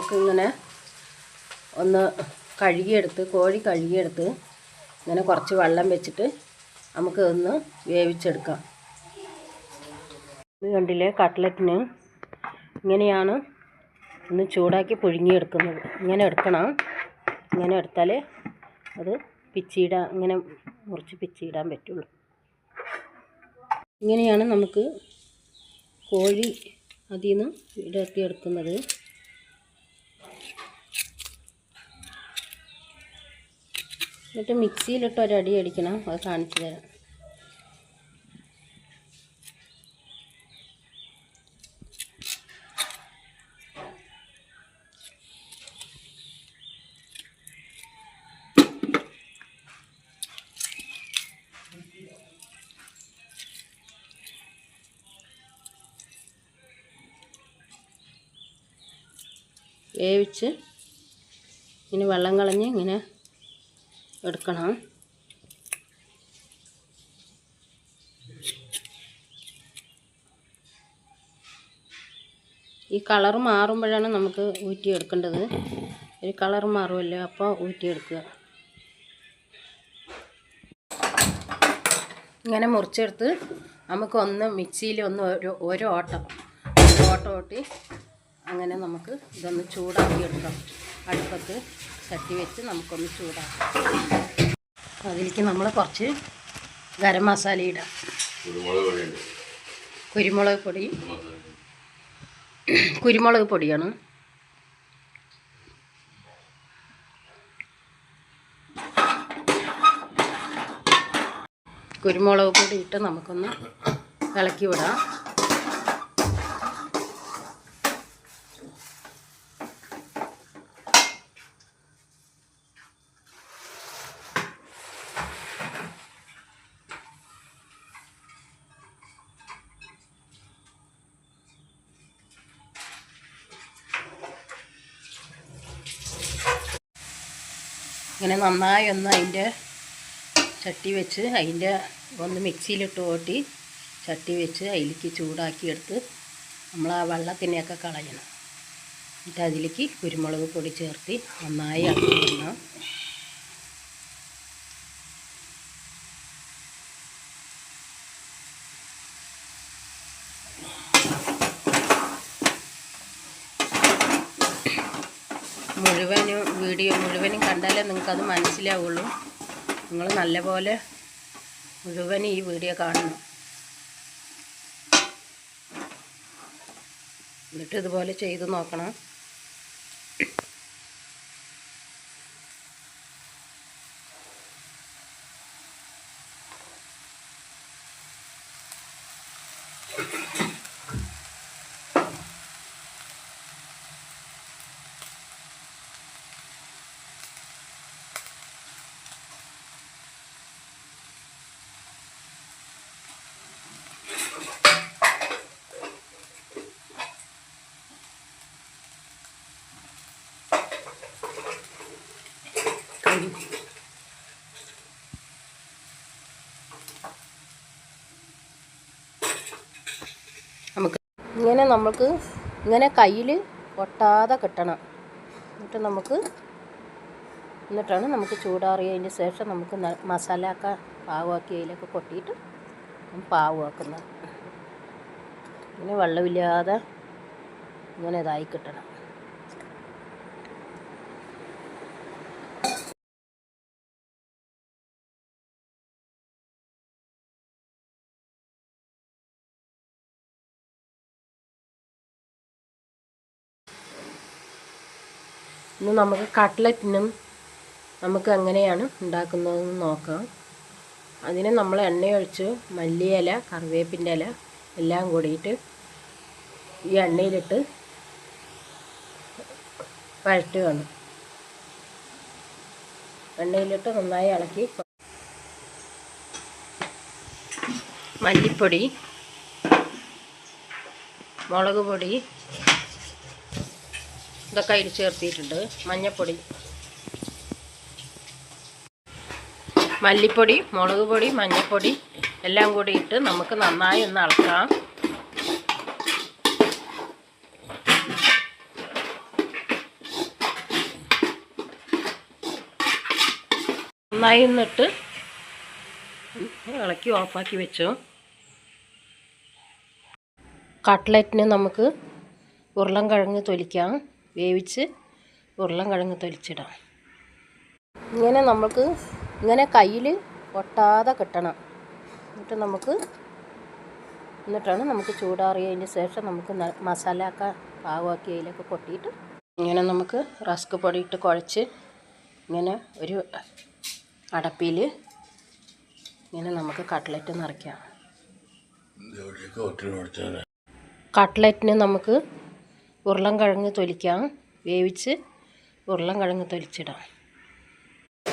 നമുക്ക് ഇങ്ങനെ ഒന്ന് കഴുകിയെടുത്ത് കോഴി കഴുകിയെടുത്ത് ഇങ്ങനെ കുറച്ച് വെള്ളം വെച്ചിട്ട് നമുക്ക് ഒന്ന് വേവിച്ചെടുക്കാം. ഇത് കണ്ടില്ലേ കട്ട്ലറ്റിന് ഇങ്ങനെയാണ് ഒന്ന് ചൂടാക്കി പുഴുങ്ങിയെടുക്കുന്നത്. ഇങ്ങനെ എടുക്കണം. ഇങ്ങനെ എടുത്താൽ അത് പിച്ചിയിടാൻ ഇങ്ങനെ മുറിച്ച് പിച്ചിയിടാൻ പറ്റുള്ളൂ. ഇങ്ങനെയാണ് നമുക്ക് കോഴി അതിൽ നിന്ന് ഇടർത്തിയെടുക്കുന്നത് എന്നിട്ട് മിക്സിയിലിട്ട് ഒരടി അടിക്കണം. അത് കാണിച്ചു തരാം. വേവിച്ച് ഇനി വെള്ളം കളഞ്ഞ് ഇങ്ങനെ എടുക്കണം. ഈ കളർ മാറുമ്പോഴാണ് നമുക്ക് ഊറ്റിയെടുക്കേണ്ടത്. ഒരു കളർ മാറുമല്ലോ അപ്പോൾ ഊറ്റിയെടുക്കുക. ഇങ്ങനെ മുറിച്ചെടുത്ത് നമുക്ക് ഒന്ന് മിക്സിയിൽ ഒന്ന് ഒരു ഒരു ഓട്ടം. ഓട്ടം ഓട്ടി അങ്ങനെ നമുക്ക് ഇതൊന്ന് ചൂടാക്കി എടുക്കാം അടുപ്പത്ത് ചട്ടി വെച്ച് നമുക്കൊന്ന് ചൂടാക്കാം. അതിലേക്ക് നമ്മൾ കുറച്ച് ഗരം മസാല ഇടാം. കുരുമുളക് പൊടി. കുരുമുളക് പൊടിയാണ്. കുരുമുളക് പൊടി ഇട്ട് നമുക്കൊന്ന് ഇളക്കി വിടാം. ഇങ്ങനെ നന്നായി ഒന്ന് അതിന്റെ ചട്ടി വെച്ച് അതിന്റെ ഒന്ന് മിക്സിയിലിട്ട് ഓട്ടി ചട്ടി വെച്ച് അതിലേക്ക് ചൂടാക്കിയെടുത്ത് നമ്മൾ ആ വെള്ളത്തിനെയൊക്കെ കളയണം. എന്നിട്ട് അതിലേക്ക് കുരുമുളക് പൊടി ചേർത്ത് നന്നായി ഇളക്കി വിടണം മുഴുവനും വീഡിയോ കണ്ടാലേ നിങ്ങൾക്കത് മനസ്സിലാവുള്ളൂ. നിങ്ങൾ നല്ലപോലെ മുഴുവൻ ഈ വീഡിയോ കാണണം. എന്നിട്ട് ഇതുപോലെ ചെയ്ത് നോക്കണം. നമുക്ക് ഇങ്ങനെ നമുക്ക് ഇങ്ങനെ കയ്യിൽ ഒട്ടാതെ കിട്ടണം. എന്നിട്ട് നമുക്ക് എന്നിട്ടാണ് നമുക്ക് ചൂടാറിയതിന് ശേഷം നമുക്ക് മസാല ഒക്കെ പാകമാക്കി അതിലൊക്കെ കൊട്ടിയിട്ട് പാകമാക്കുന്നത്. ഇങ്ങനെ വെള്ളമില്ലാതെ ഇങ്ങനെ ഇതായി കിട്ടണം. ഇന്ന് നമുക്ക് കട്ട്ലറ്റിനും നമുക്ക് എങ്ങനെയാണ് ഉണ്ടാക്കുന്നതെന്ന് നോക്കാം. അതിന് നമ്മൾ എണ്ണയൊഴിച്ച് മല്ലിയില കറിവേപ്പിന്റെ ഇല എല്ലാം കൂടിയിട്ട് ഈ എണ്ണയിലിട്ട് വഴറ്റുകയാണ്. എണ്ണയിലിട്ട് നന്നായി ഇളക്കി മല്ലിപ്പൊടി മുളക് പൊടി ഇതൊക്കെ അതിൽ ചേർത്തിയിട്ടുണ്ട്. മഞ്ഞപ്പൊടി. മല്ലിപ്പൊടി മുളക് പൊടി മഞ്ഞൾപ്പൊടി എല്ലാം കൂടി ഇട്ട് നമുക്ക് നന്നായി ഒന്ന് അളക്കാം. നന്നായി ഒന്നിട്ട് ഇളക്കി ഓഫാക്കി വെച്ചു. കട്ട്ലറ്റിന് നമുക്ക് ഉരുളൻ കിഴങ്ങ് തൊലിക്കാം. വേവിച്ച് ഉരുളൻകിഴങ്ങ് തൊലിച്ചിടാം. ഇങ്ങനെ നമുക്ക് ഇങ്ങനെ കയ്യിൽ ഒട്ടാതെ കിട്ടണം. എന്നിട്ട് നമുക്ക് എന്നിട്ടാണ് നമുക്ക് ചൂടാറിയതിന് ശേഷം നമുക്ക് മസാല ഒക്കെ പാകമാക്കി അതിലൊക്കെ കൊട്ടിയിട്ട് ഇങ്ങനെ നമുക്ക് റസ്ക് പൊടി ഇട്ട് കുഴച്ച് ഇങ്ങനെ ഒരു അടപ്പിൽ ഇങ്ങനെ നമുക്ക് കട്ട്ലറ്റ് നിറയ്ക്കാം. കട്ട്ലറ്റിന് നമുക്ക് ഉരുളൻ കിഴങ്ങ് തൊലിക്കാം. വേവിച്ച് ഉരുളൻ കിഴങ്ങ് തൊലിച്ചിടാം.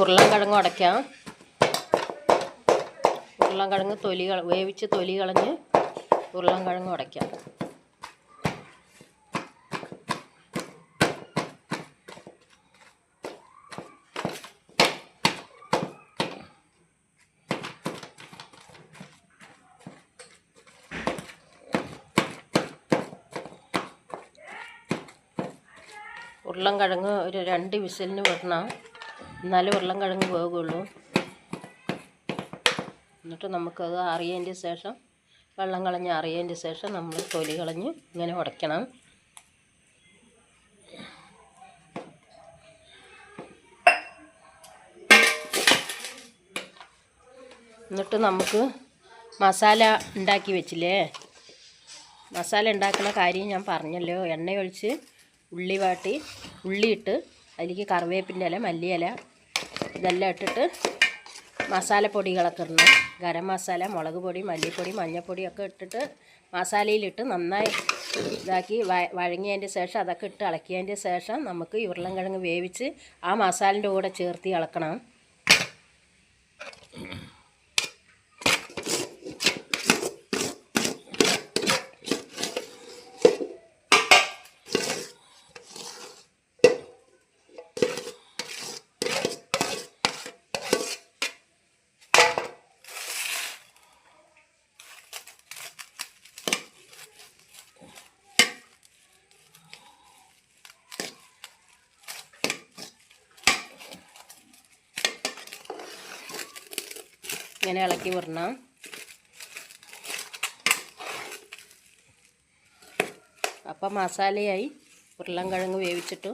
ഉരുളൻ കിഴങ്ങ് ഉടയ്ക്കാം. ഉരുളൻ കിഴങ്ങ് തൊലി വേവിച്ച് തൊലി കളഞ്ഞ് ഉരുളൻ കിഴങ്ങ് ഉടയ്ക്കാം. ഉരുളൻ കിഴങ്ങ് ഒരു രണ്ട് വിസിലിന് വിടണം. എന്നാലും ഉരുളൻ കിഴങ്ങ് വേകുള്ളൂ എന്നിട്ട് നമുക്കത് അറിയതിന്റെ ശേഷം വെള്ളം കളഞ്ഞ് അറിയതിന്റെ ശേഷം നമ്മൾ തൊലി കളഞ്ഞ് ഇങ്ങനെ ഉടയ്ക്കണം. എന്നിട്ട് നമുക്ക് മസാല ഉണ്ടാക്കി വെച്ചില്ലേ? മസാല ഉണ്ടാക്കുന്ന കാര്യം ഞാൻ പറഞ്ഞല്ലോ. എണ്ണ ഒഴിച്ച് ഉള്ളി വാട്ടി ഉള്ളിയിട്ട് അതിലേക്ക് കറിവേപ്പിന്റെ ഇല മല്ലിയില ഇതെല്ലാം ഇട്ടിട്ട് മസാലപ്പൊടികളൊക്കെ ഇടണം. ഗരം മസാല മുളക് പൊടി മല്ലിപ്പൊടി മഞ്ഞൾപ്പൊടി ഒക്കെ ഇട്ടിട്ട് മസാലയിലിട്ട് നന്നായി ഇതാക്കി വഴങ്ങിയതിന്റെ ശേഷം അതൊക്കെ ഇട്ട് ഇളക്കിയതിന്റെ ശേഷം നമുക്ക് ഈ ഉരുളൻകിഴങ്ങ് വേവിച്ച് ആ മസാലന്റെ കൂടെ ചേർത്ത് ഇളക്കണം. ഇങ്ങനെ ഇളക്കി വിടണം. അപ്പം മസാലയായി ഉരുളൻകിഴങ്ങ് വേവിച്ചിട്ട്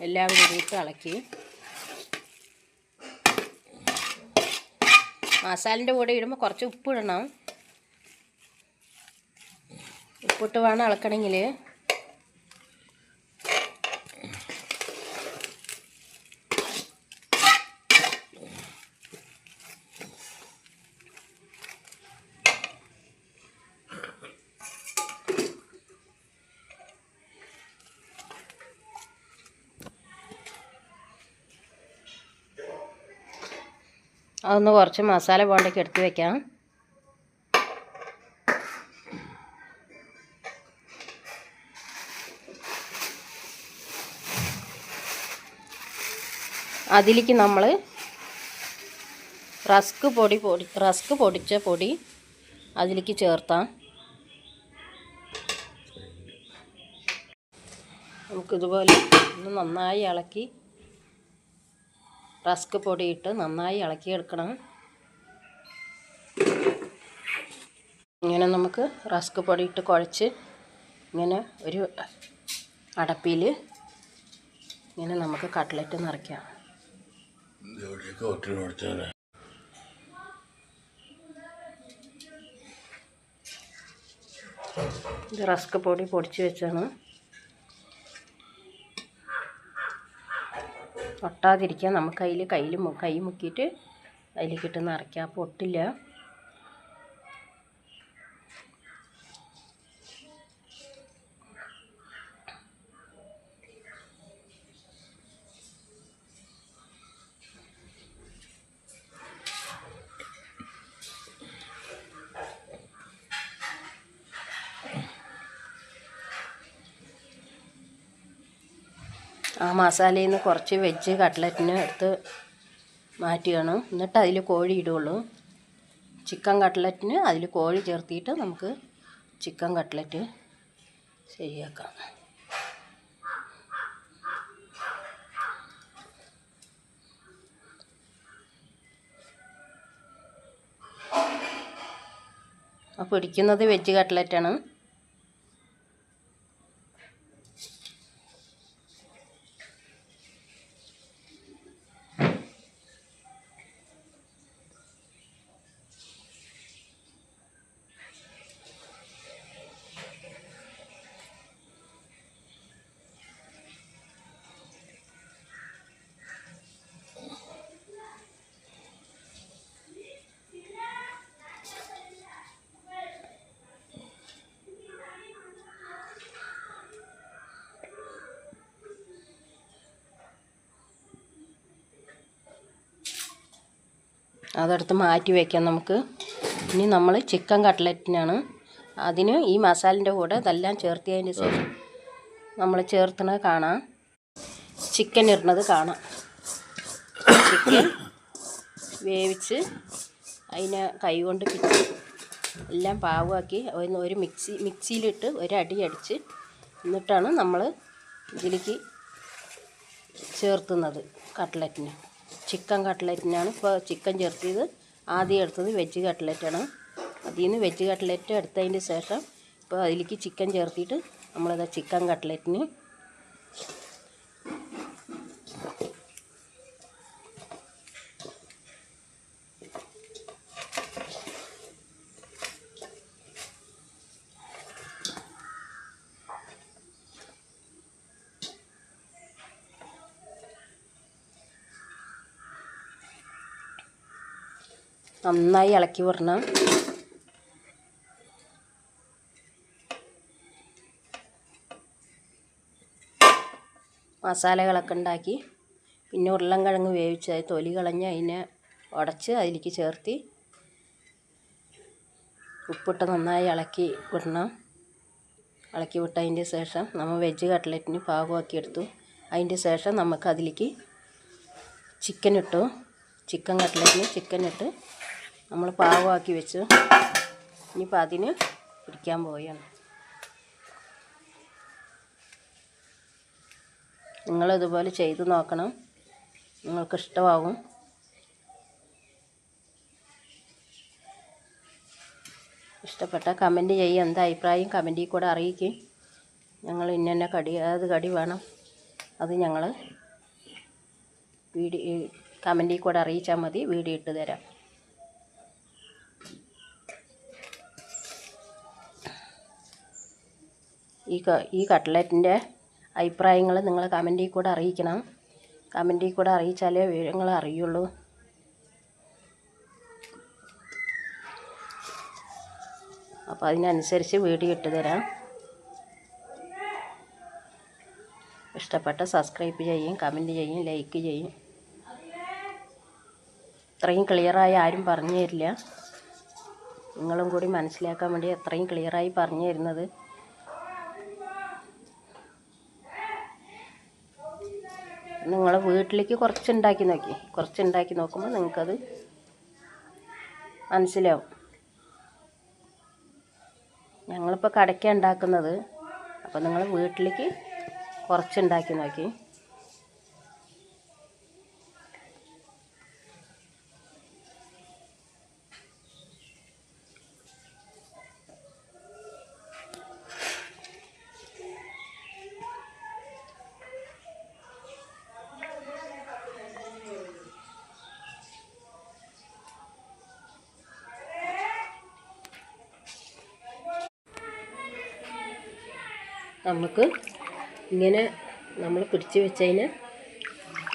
എല്ലാം കൂടിയിട്ട് ഇളക്കി. മസാലിന്റെ കൂടെ ഇടുമ്പോൾ കുറച്ച് ഉപ്പിടണം. ഉപ്പിട്ട് വേണം ഇളക്കണമെങ്കിൽ. അതൊന്ന് കുറച്ച് മസാല പോണ്ടേക്ക് എടുത്ത് വെക്കാം. അതിലേക്ക് നമ്മൾ റസ്ക് പൊടി പൊടി റസ്ക് പൊടിച്ച പൊടി അതിലേക്ക് ചേർത്താം. നമുക്കിതുപോലെ ഒന്ന് നന്നായി ഇളക്കി റസ്ക് പൊടിയിട്ട് നന്നായി ഇളക്കിയെടുക്കണം. ഇങ്ങനെ നമുക്ക് റസ്ക് പൊടിയിട്ട് കുഴച്ച് ഇങ്ങനെ ഒരു അടപ്പിൽ ഇങ്ങനെ നമുക്ക് കട്ട്ലറ്റ് നിറയ്ക്കാം. ഇത് റസ്ക് പൊടി പൊടിച്ച് വെച്ചാണ്. ഒട്ടാതിരിക്കാൻ നമുക്ക് അതിൽ കയ്യിൽ കൈ മുക്കിയിട്ട് അതിലേക്കിട്ട് നിറയ്ക്കാം അപ്പോൾ ഒട്ടില്ല. ആ മസാലയിൽ നിന്ന് കുറച്ച് വെജ് കട്ട്ലറ്റിന് എടുത്ത് മാറ്റുകയാണ് എന്നിട്ട് അതിൽ കോഴി ഇടുകയുള്ളൂ ചിക്കൻ കട്ട്ലറ്റിന് അതിൽ കോഴി ചേർത്തിയിട്ട് നമുക്ക് ചിക്കൻ കട്ട്ലറ്റ് ശരിയാക്കാം. അപ്പോൾ ഇടിക്കുന്നത് വെജ് കട്ട്ലറ്റാണ് അതെടുത്ത് മാറ്റി വയ്ക്കാം നമുക്ക്. ഇനി നമ്മൾ ചിക്കൻ കട്ട്ലറ്റിനാണ്. അതിന് ഈ മസാലിന്റെ കൂടെ ഇതെല്ലാം ചേർത്തിയതിന് ശേഷം നമ്മൾ ചേർത്തണത് കാണാം. ചിക്കൻ ഇടുന്നത് കാണാം. ചിക്കൻ വേവിച്ച് അതിനെ കൈ കൊണ്ട് പിച്ച് എല്ലാം പാകമാക്കി ഒന്ന് ഒരു മിക്സി മിക്സിയിലിട്ട് ഒരടി അടിച്ച് എന്നിട്ടാണ് നമ്മൾ ഇതിലേക്ക് ചേർത്തുന്നത് കട്ട്ലറ്റിന്. ചിക്കൻ കട്ട്ലറ്റിനാണ് ഇപ്പോൾ ചിക്കൻ ചേർത്തിയത് ആദ്യം എടുത്തത് വെജ് കട്ട്ലറ്റാണ് അതിൽ നിന്ന് വെജ് കട്ട്ലറ്റ് എടുത്തതിന് ശേഷം ഇപ്പോൾ അതിലേക്ക് ചിക്കൻ ചേർത്തിട്ട് നമ്മളത് ചിക്കൻ കട്ട്ലറ്റിന് നന്നായി ഇളക്കി വിടണം. മസാലകളൊക്കെ ഉണ്ടാക്കി പിന്നെ ഉരുളൻകിഴങ്ങ് വേവിച്ച് തൊലി കളഞ്ഞ് അതിനെ ഉടച്ച് അതിലേക്ക് ചേർത്തി ഉപ്പിട്ട് നന്നായി ഇളക്കി വിടണം. ഇളക്കി വിട്ടതിന്റെ ശേഷം നമ്മൾ വെജ് കട്ട്ലറ്റിന് പാകമാക്കി എടുത്തു. അതിന്റെ ശേഷം നമുക്ക് അതിലേക്ക് ചിക്കൻ ഇട്ടു. ചിക്കൻ കട്ട്ലറ്റിന് ചിക്കൻ ഇട്ട് നമ്മൾ പാകമാക്കി വെച്ച് ഇനിയിപ്പോൾ അതിന് പിടിക്കാൻ പോവുകയാണ്. നിങ്ങളിതുപോലെ ചെയ്ത് നോക്കണം. നിങ്ങൾക്ക് ഇഷ്ടമാകും ഇഷ്ടപ്പെട്ട കമന്റ് ചെയ്യുക എന്താ അഭിപ്രായം? കമന്റിൽ കൂടെ അറിയിക്കും. ഞങ്ങൾ ഇന്ന കടി അതായത് കടി വേണം. അത് ഞങ്ങൾ വീഡിയോ കമന്റിൽ കൂടെ അറിയിച്ചാൽ മതി. വീഡിയോ ഇട്ട് തരാം. ഈ ഈ കട്ട്ലറ്റിന്റെ അഭിപ്രായങ്ങൾ നിങ്ങൾ കമന്റിൽ കൂടെ അറിയിക്കണം. കമന്റിൽ കൂടെ അറിയിച്ചാലേ വിവരങ്ങൾ അറിയുള്ളൂ. അപ്പോൾ അതിനനുസരിച്ച് വീഡിയോ ഇട്ട് തരാം. ഇഷ്ടപ്പെട്ട സബ്സ്ക്രൈബ് ചെയ്യും കമന്റ് ചെയ്യും ലൈക്ക് ചെയ്യും. ഇത്രയും ക്ലിയറായി ആരും പറഞ്ഞു തരില്ല. നിങ്ങളും കൂടി മനസ്സിലാക്കാൻ വേണ്ടി അത്രയും ക്ലിയറായി പറഞ്ഞു തരുന്നത്. നിങ്ങൾ വീട്ടിലേക്ക് കുറച്ച് ഉണ്ടാക്കി നോക്കി. കുറച്ച് ഉണ്ടാക്കി നോക്കുമ്പോൾ നിങ്ങൾക്കത് മനസ്സിലാവും. ഞങ്ങളിപ്പോൾ കടയ്ക്ക ഉണ്ടാക്കുന്നത്. അപ്പോൾ നിങ്ങൾ വീട്ടിലേക്ക് കുറച്ച് ഉണ്ടാക്കി നോക്കി. നമുക്ക് ഇങ്ങനെ നമ്മൾ പിടിച്ച് വെച്ചതിന്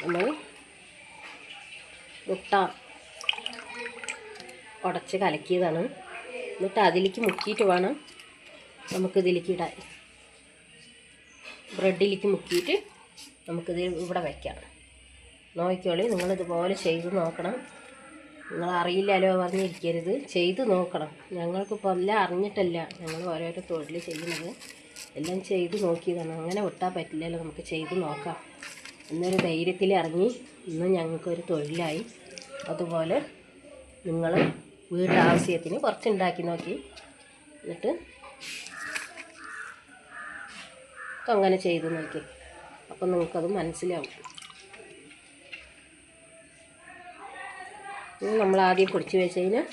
നമ്മൾ മുട്ട ഉടച്ച് കലക്കിയതാണ്. എന്നിട്ട് അതിലേക്ക് മുക്കിയിട്ട് വേണം നമുക്കിതിലേക്ക് ഇടാൻ. ബ്രെഡിലേക്ക് മുക്കിയിട്ട് നമുക്കിത് ഇവിടെ വയ്ക്കാം നോക്കിക്കോളി നിങ്ങളിതുപോലെ ചെയ്ത് നോക്കണം. നിങ്ങൾ അറിയില്ലല്ലോ പറഞ്ഞിരിക്കരുത്. ചെയ്ത് നോക്കണം. ഞങ്ങൾക്കിപ്പോൾ എല്ലാം അറിഞ്ഞിട്ടല്ല ഞങ്ങൾ ഓരോരോ തൊഴിൽ ചെയ്യുന്നത്. എല്ലാം ചെയ്ത് നോക്കിയതാണ്. അങ്ങനെ ഒട്ടാൻ പറ്റില്ലല്ലോ നമുക്ക് ചെയ്ത് നോക്കാം. എന്നൊരു ധൈര്യത്തിൽ ഇറങ്ങി ഇന്ന് ഞങ്ങൾക്കൊരു തൊഴിലായി. അതുപോലെ നിങ്ങൾ വീട്ടാവശ്യത്തിന് കുറച്ചുണ്ടാക്കി നോക്കി. എന്നിട്ട് അങ്ങനെ ചെയ്ത് നോക്കി. അപ്പം നിങ്ങൾക്കത് മനസ്സിലാവും. നമ്മൾ ആദ്യം പൊടിച്ച് വെച്ചതിന്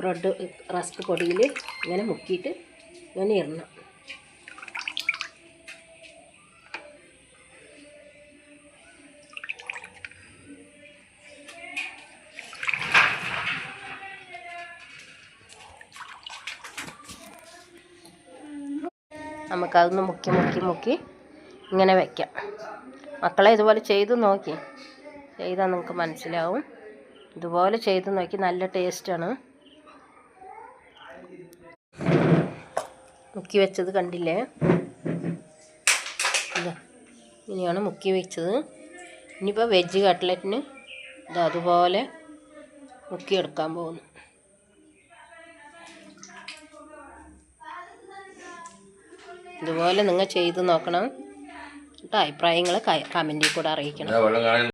ബ്രെഡ് റസ്ക് പൊടിയിൽ ഇങ്ങനെ മുക്കിയിട്ട് ഇങ്ങനെ ഇടണം. നമുക്കതൊന്ന് മുക്കി മുക്കി മുക്കി ഇങ്ങനെ വെക്കാം. മക്കളെ ഇതുപോലെ ചെയ്ത് നോക്കി. ചെയ്താൽ നിങ്ങൾക്ക് മനസ്സിലാവും. ഇതുപോലെ ചെയ്ത് നോക്കി. നല്ല ടേസ്റ്റാണ് മുക്കി വെച്ചത് കണ്ടില്ലേ? ഇതാ. ഇങ്ങനെയാണ് മുക്കി വെച്ചത്. ഇനിയിപ്പോൾ വെജ് കട്ട്ലറ്റിന് ഇത് അതുപോലെ മുക്കിയെടുക്കാൻ പോകുന്നു. ഇതുപോലെ നിങ്ങൾ ചെയ്ത് നോക്കണം. കേട്ടോ അഭിപ്രായങ്ങൾ കമന്റിൽ കൂടെ അറിയിക്കണം.